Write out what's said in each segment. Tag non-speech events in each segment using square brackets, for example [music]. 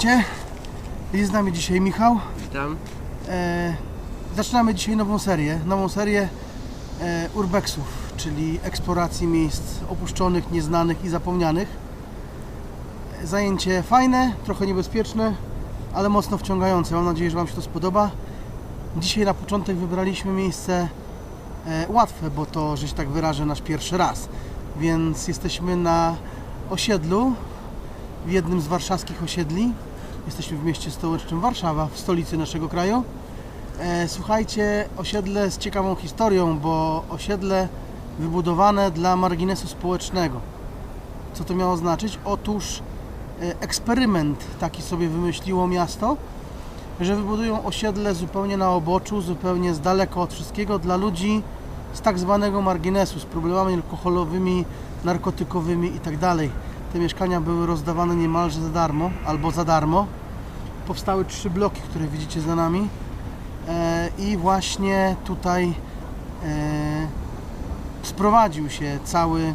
Witajcie. Jest z nami dzisiaj Michał. Witam. E, zaczynamy dzisiaj nową serię. Nową serię e, urbexów, czyli eksploracji miejsc opuszczonych, nieznanych i zapomnianych. Zajęcie fajne, trochę niebezpieczne, ale mocno wciągające. Mam nadzieję, że Wam się to spodoba. Dzisiaj na początek wybraliśmy miejsce e, łatwe, bo to, że się tak wyrażę, nasz pierwszy raz. Więc jesteśmy na osiedlu, w jednym z warszawskich osiedli. Jesteśmy w mieście stołecznym Warszawa, w stolicy naszego kraju. E, słuchajcie, osiedle z ciekawą historią, bo osiedle wybudowane dla marginesu społecznego. Co to miało znaczyć? Otóż e, eksperyment taki sobie wymyśliło miasto, że wybudują osiedle zupełnie na oboczu, zupełnie z daleka od wszystkiego dla ludzi z tak zwanego marginesu, z problemami alkoholowymi, narkotykowymi itd. Te mieszkania były rozdawane niemalże za darmo albo za darmo. Powstały trzy bloki, które widzicie za nami. E, I właśnie tutaj e, sprowadził się cały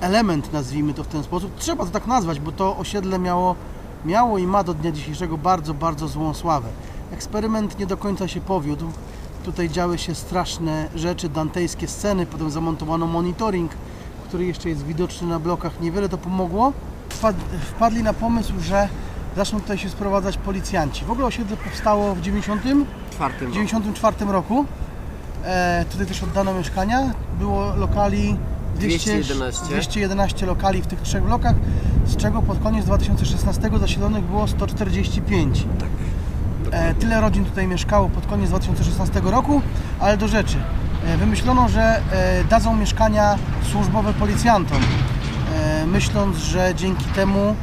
element, nazwijmy to w ten sposób. Trzeba to tak nazwać, bo to osiedle miało, miało i ma do dnia dzisiejszego bardzo, bardzo złą sławę. Eksperyment nie do końca się powiódł. Tutaj działy się straszne rzeczy, dantejskie sceny, potem zamontowano monitoring, który jeszcze jest widoczny na blokach. Niewiele to pomogło. Wpad, wpadli na pomysł, że zaczną tutaj się sprowadzać policjanci. W ogóle osiedle powstało w 90 Czwartym. w 1994 roku. E, tutaj też oddano mieszkania. Było lokali 200, 211. 211 lokali w tych trzech blokach, z czego pod koniec 2016 zasiedlonych było 145. E, tyle rodzin tutaj mieszkało pod koniec 2016 roku, ale do rzeczy. E, wymyślono, że e, dadzą mieszkania służbowe policjantom, e, myśląc, że dzięki temu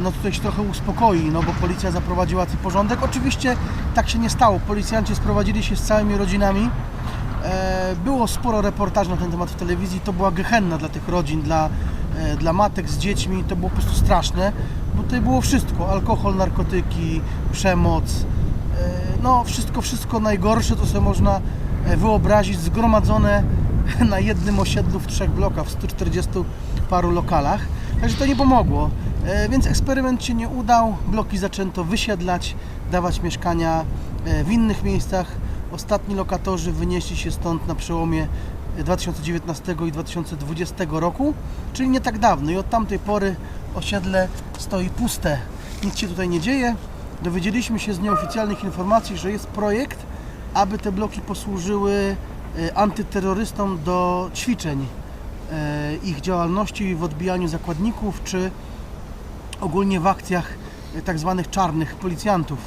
no tutaj się trochę uspokoi, no bo policja zaprowadziła ten porządek. Oczywiście tak się nie stało. Policjanci sprowadzili się z całymi rodzinami. E, Było sporo reportaży na ten temat w telewizji. To była gehenna dla tych rodzin, dla, e, dla matek z dziećmi. To było po prostu straszne, bo tutaj było wszystko. Alkohol, narkotyki, przemoc. E, No wszystko, wszystko najgorsze, to sobie można e, wyobrazić, zgromadzone [laughs] na jednym osiedlu w trzech blokach, w 140 paru lokalach. Także to nie pomogło. E, Więc eksperyment się nie udał. Bloki zaczęto wysiedlać, dawać mieszkania e, w innych miejscach. Ostatni lokatorzy wynieśli się stąd na przełomie 2019 i 2020 roku, czyli nie tak dawno. I od tamtej pory osiedle stoi puste. Nic się tutaj nie dzieje. Dowiedzieliśmy się z nieoficjalnych informacji, że jest projekt, aby te bloki posłużyły e, antyterrorystom do ćwiczeń e, ich działalności w odbijaniu zakładników, czy ogólnie w akcjach e, tak zwanych czarnych policjantów.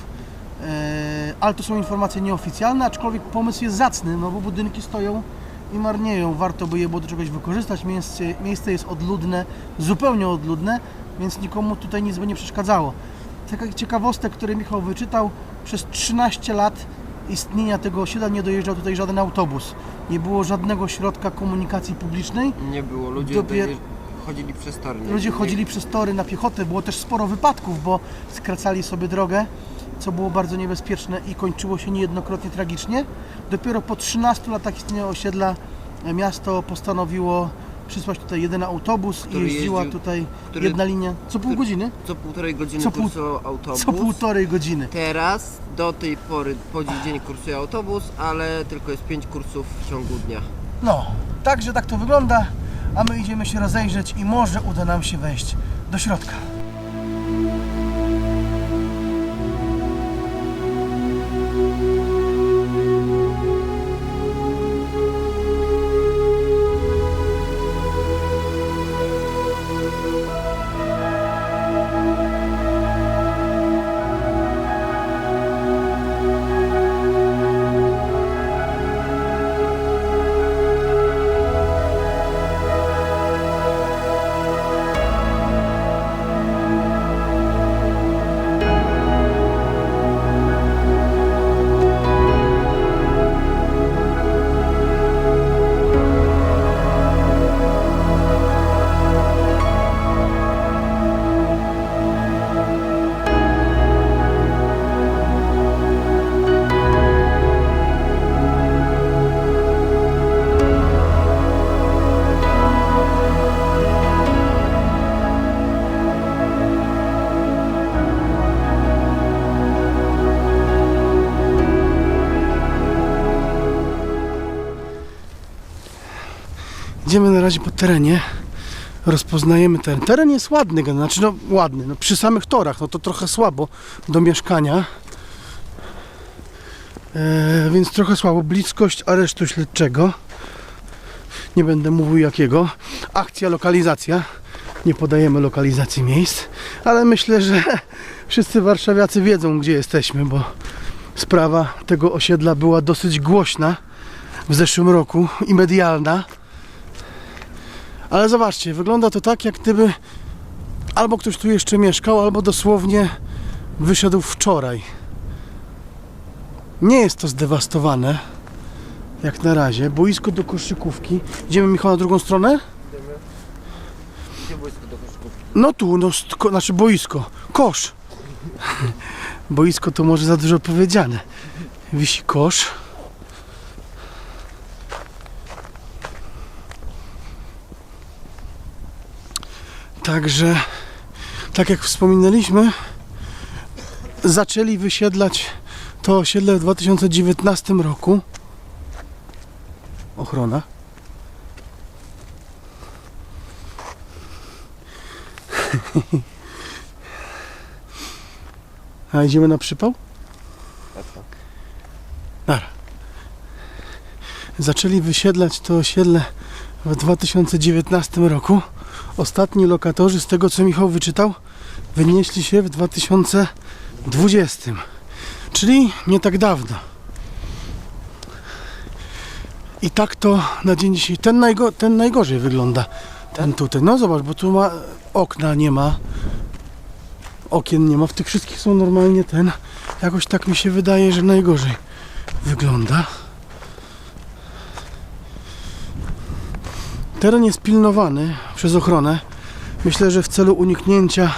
E, Ale to są informacje nieoficjalne, aczkolwiek pomysł jest zacny, no bo budynki stoją i marnieją. Warto by je było do czegoś wykorzystać. Miejsce, miejsce jest odludne, zupełnie odludne, więc nikomu tutaj nic by nie przeszkadzało. Taka ciekawostek, który Michał wyczytał, przez 13 lat istnienia tego osiedla nie dojeżdżał tutaj żaden autobus. Nie było żadnego środka komunikacji publicznej. Nie było. Ludzie Dopier- chodzili przez tory. Ludzie chodzili przez tory na piechotę, było też sporo wypadków, bo skracali sobie drogę, co było bardzo niebezpieczne i kończyło się niejednokrotnie tragicznie. Dopiero po 13 latach istnienia osiedla miasto postanowiło przysłać tutaj jeden autobus i jeździła jeździł- tutaj który- jedna linia co pół który- godziny, Co półtorej godziny Co pół- autobus. co półtorej godziny. Teraz do tej pory po dziś dzień kursuje autobus, ale tylko jest 5 kursów w ciągu dnia. No, także tak to wygląda, a my idziemy się rozejrzeć i może uda nam się wejść do środka. Idziemy na razie po terenie. Rozpoznajemy teren. Teren jest ładny, znaczy no ładny. No, przy samych torach, no to trochę słabo do mieszkania. E, więc trochę słabo. Bliskość aresztu śledczego. Nie będę mówił jakiego. Akcja, lokalizacja. Nie podajemy lokalizacji miejsc, ale myślę, że [laughs] wszyscy warszawiacy wiedzą, gdzie jesteśmy, bo sprawa tego osiedla była dosyć głośna w zeszłym roku i medialna. Ale zobaczcie, wygląda to tak, jak gdyby albo ktoś tu jeszcze mieszkał, albo dosłownie wyszedł wczoraj. Nie jest to zdewastowane, jak na razie. Boisko do koszykówki. Idziemy, Michał, na drugą stronę? Gdzie wojsko do koszykówki? No tu, no, ko, znaczy boisko. Kosz. [laughs] boisko to może za dużo powiedziane. Wisi kosz. Także, tak jak wspominaliśmy, zaczęli wysiedlać to osiedle w 2019 roku. Ochrona. [laughs] A idziemy na przypał? Nara. Zaczęli wysiedlać to osiedle w 2019 roku. Ostatni lokatorzy, z tego co Michał wyczytał, wynieśli się w 2020. Czyli nie tak dawno. I tak to na dzień dzisiaj. Ten, najgo, ten najgorzej wygląda. Ten tutaj. No zobacz, bo tu ma okna nie ma. Okien nie ma. W tych wszystkich są normalnie ten. Jakoś tak mi się wydaje, że najgorzej wygląda. Teren jest pilnowany przez ochronę. Myślę, że w celu uniknięcia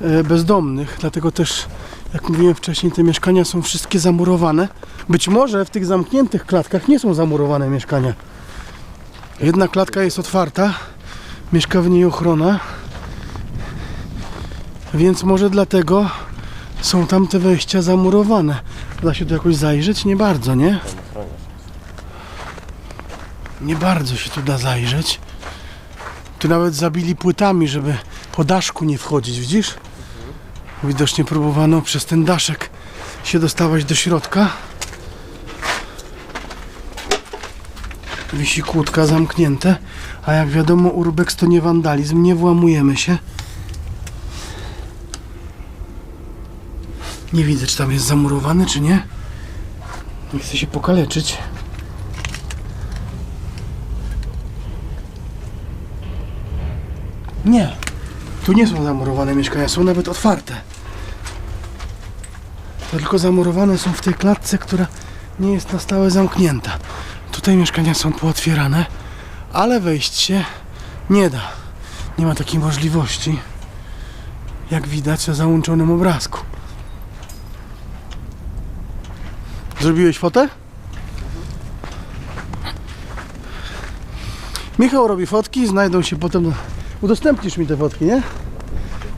e, bezdomnych, dlatego też, jak mówiłem wcześniej, te mieszkania są wszystkie zamurowane. Być może w tych zamkniętych klatkach nie są zamurowane mieszkania. Jedna klatka jest otwarta, mieszka w niej ochrona, więc może dlatego są tam te wejścia zamurowane. Da się tu jakoś zajrzeć? Nie bardzo, nie? Nie bardzo się tu da zajrzeć. Tu nawet zabili płytami, żeby po daszku nie wchodzić, widzisz? Widocznie próbowano przez ten daszek się dostawać do środka. Wisi kłódka zamknięte, a jak wiadomo urbex to nie wandalizm, nie włamujemy się. Nie widzę, czy tam jest zamurowany, czy nie. Nie chcę się pokaleczyć. Nie. Tu nie są zamurowane mieszkania, są nawet otwarte. To tylko zamurowane są w tej klatce, która nie jest na stałe zamknięta. Tutaj mieszkania są pootwierane, ale wejść się nie da. Nie ma takiej możliwości, jak widać na załączonym obrazku. Zrobiłeś fotę? Michał robi fotki, znajdą się potem. Udostępnisz mi te fotki, nie?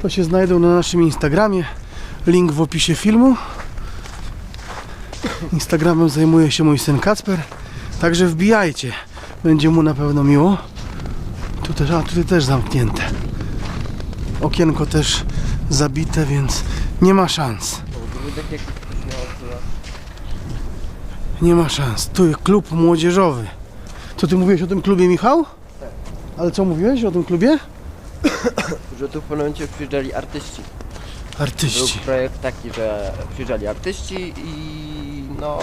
To się znajdą na naszym Instagramie. Link w opisie filmu. Instagramem zajmuje się mój syn Kacper. Także wbijajcie. Będzie mu na pewno miło. Tu też, a tutaj też zamknięte. Okienko też zabite, więc nie ma szans. Nie ma szans. Tu jest klub młodzieżowy. Co ty mówiłeś o tym klubie, Michał? Ale co mówiłeś o tym klubie? Że tu w pewnym momencie przyjeżdżali artyści. Był Artyści. projekt taki, że przyjeżdżali artyści i no,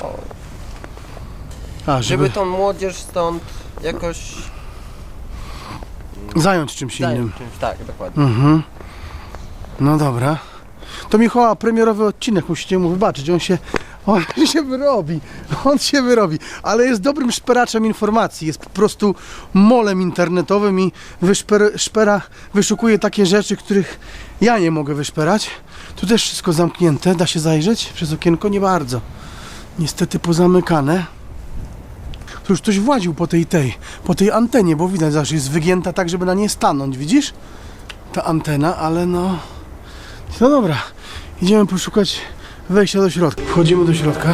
A, żeby żeby tą młodzież stąd jakoś zająć czymś innym. zająć czymś. Tak, dokładnie. Mhm. No dobra. To Michała premierowy odcinek, musicie mu wybaczyć. On się, on [laughs] się wyrobi. On się wyrobi. Ale jest dobrym szperaczem informacji. Jest po prostu molem internetowym i wyszper, szpera, wyszukuje takie rzeczy, których ja nie mogę wyszperać. Tu też wszystko zamknięte. Da się zajrzeć przez okienko? Nie bardzo. Niestety pozamykane. Tu już ktoś władził po tej tej, po tej antenie, bo widać, że jest wygięta tak, żeby na niej stanąć, widzisz? ta antena, ale no. No dobra, idziemy poszukać wejścia do środka. Wchodzimy do środka.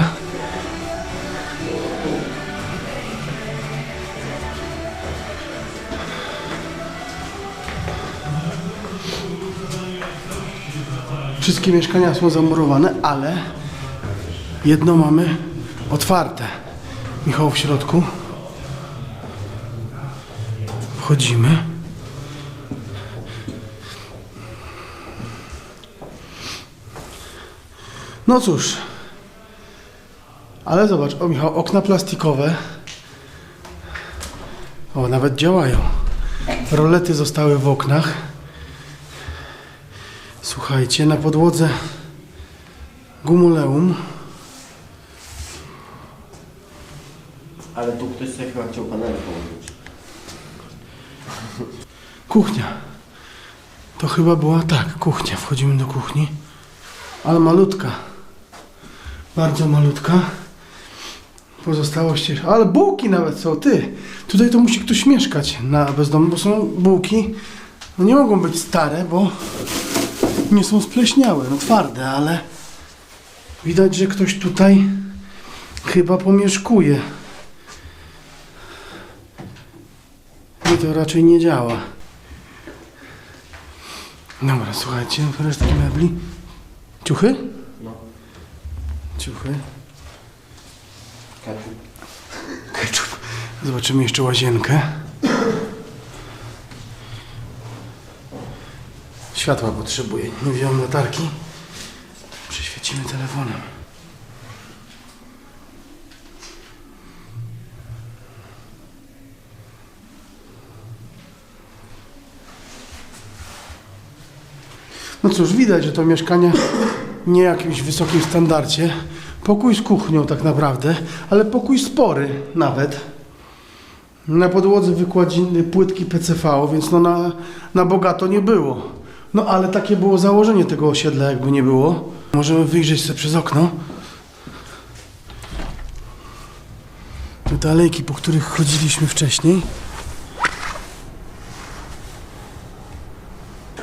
Wszystkie mieszkania są zamurowane, ale jedno mamy otwarte. Michał w środku. Wchodzimy. No cóż. Ale zobacz, o Michał, okna plastikowe. O, nawet działają. Rolety zostały w oknach. Słuchajcie, na podłodze gumuleum. Ale tu ktoś sobie chyba chciał panel położyć. Kuchnia. To chyba była tak, kuchnia. Wchodzimy do kuchni. Ale malutka. Bardzo malutka. Pozostałości. Ale bułki nawet są, ty. Tutaj to musi ktoś mieszkać na bezdomnym, bo są bułki. No nie mogą być stare, bo nie są spleśniałe, no twarde, ale widać, że ktoś tutaj chyba pomieszkuje. I to raczej nie działa. Dobra, słuchajcie, resztki mebli. Ciuchy? Ciuchy. Ketchup. Ketchup. Zobaczymy jeszcze łazienkę. Światła potrzebuję. Nie wziąłem latarki. Przeświecimy telefonem. No cóż, widać, że to mieszkanie nie jakimś wysokim standardzie. Pokój z kuchnią tak naprawdę, ale pokój spory nawet. Na podłodze wykładziny płytki PCV, więc no na, na bogato nie było. No ale takie było założenie tego osiedla, jakby nie było. Możemy wyjrzeć sobie przez okno. Te alejki, po których chodziliśmy wcześniej.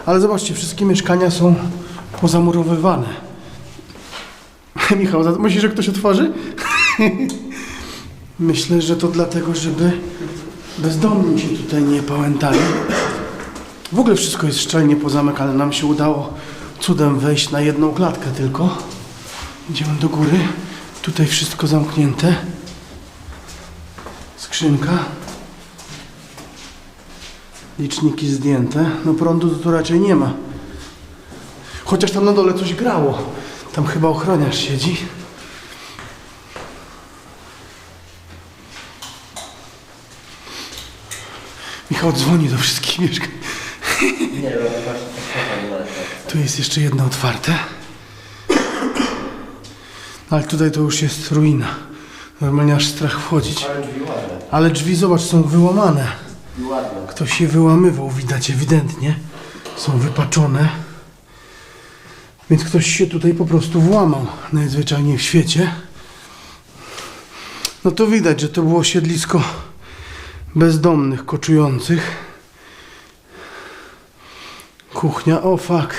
Ale zobaczcie, wszystkie mieszkania są pozamurowywane. [laughs] Michał, myślisz, że ktoś otworzy? [laughs] Myślę, że to dlatego, żeby bezdomni się tutaj nie pałętali. W ogóle wszystko jest szczelnie pozamykane. Nam się udało cudem wejść na jedną klatkę tylko. Idziemy do góry. Tutaj wszystko zamknięte. Skrzynka. Liczniki zdjęte. No prądu tu raczej nie ma. Chociaż tam na dole coś grało. Tam chyba ochroniarz siedzi. Michał dzwoni do wszystkich mieszkań. Nie, no właśnie, tak nie ma Tu jest jeszcze jedno otwarte. Ale tutaj to już jest ruina. Normalnie aż strach wchodzić. Ale drzwi zobacz, są wyłamane. Ktoś je wyłamywał, widać ewidentnie. Są wypaczone. Więc ktoś się tutaj po prostu włamał najzwyczajniej w świecie. No to widać, że to było siedlisko bezdomnych, koczujących. Kuchnia, o fuck.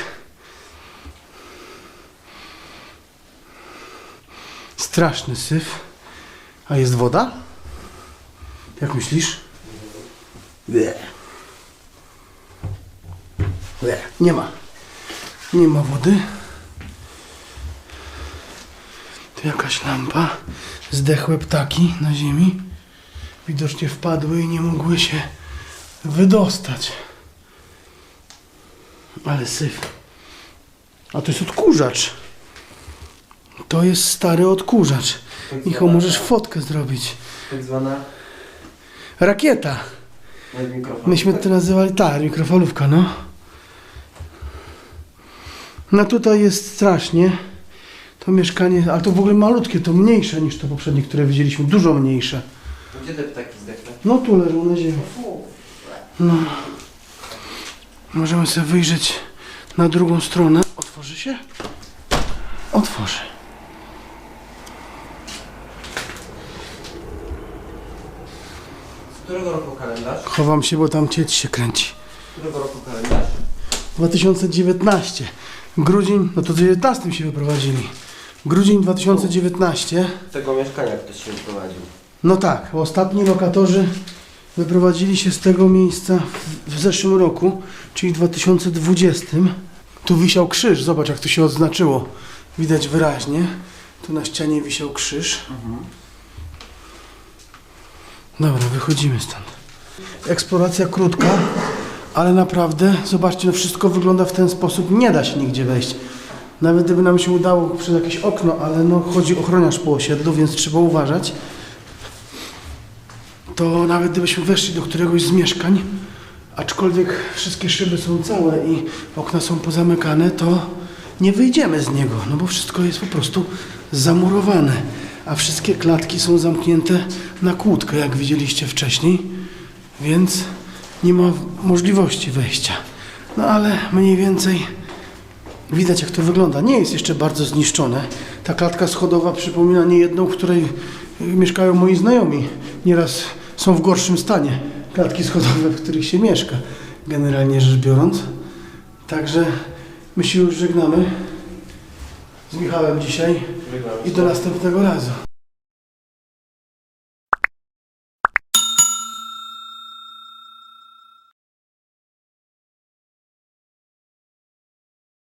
Straszny syf. A jest woda? Jak myślisz? Nie. Nie, nie ma. Nie ma wody. Tu jakaś lampa. Zdechłe ptaki na ziemi. Widocznie wpadły i nie mogły się wydostać. Ale syf. A to jest odkurzacz. To jest stary odkurzacz. Michał, możesz fotkę zrobić. Tak zwana Rakieta. mikrofon. Myśmy to nazywali, tak, mikrofalówka, no. No tutaj jest strasznie. To mieszkanie, ale to w ogóle malutkie, to mniejsze niż to poprzednie, które widzieliśmy, dużo mniejsze. Gdzie te ptaki zdechłe? No tu leżą na ziemi. No. Możemy sobie wyjrzeć na drugą stronę. Otworzy się? Otworzy. Z którego roku kalendarz? Chowam się, bo tam cieć się kręci. Z którego roku kalendarz? 2019. Grudzień, no to w 19 się wyprowadzili. Grudzień 2019. Z tego mieszkania ktoś się wyprowadził. No tak, ostatni lokatorzy wyprowadzili się z tego miejsca w, w zeszłym roku, czyli 2020. Tu wisiał krzyż, zobacz jak to się odznaczyło. Widać wyraźnie. Tu na ścianie wisiał krzyż. Dobra, wychodzimy stąd. Eksploracja krótka, ale naprawdę, zobaczcie, no wszystko wygląda w ten sposób. Nie da się nigdzie wejść. Nawet gdyby nam się udało przez jakieś okno, ale no chodzi ochroniarz po osiedlu, więc trzeba uważać. To nawet gdybyśmy weszli do któregoś z mieszkań, aczkolwiek wszystkie szyby są całe i okna są pozamykane, to nie wyjdziemy z niego, no bo wszystko jest po prostu zamurowane, a wszystkie klatki są zamknięte na kłódkę, jak widzieliście wcześniej, więc nie ma możliwości wejścia. No ale mniej więcej widać jak to wygląda. Nie jest jeszcze bardzo zniszczone. Ta klatka schodowa przypomina niejedną, w której y, mieszkają moi znajomi. Nieraz są w gorszym stanie klatki schodowe, w których się mieszka, generalnie rzecz biorąc. Także my się już żegnamy z Michałem dzisiaj i do następnego razu.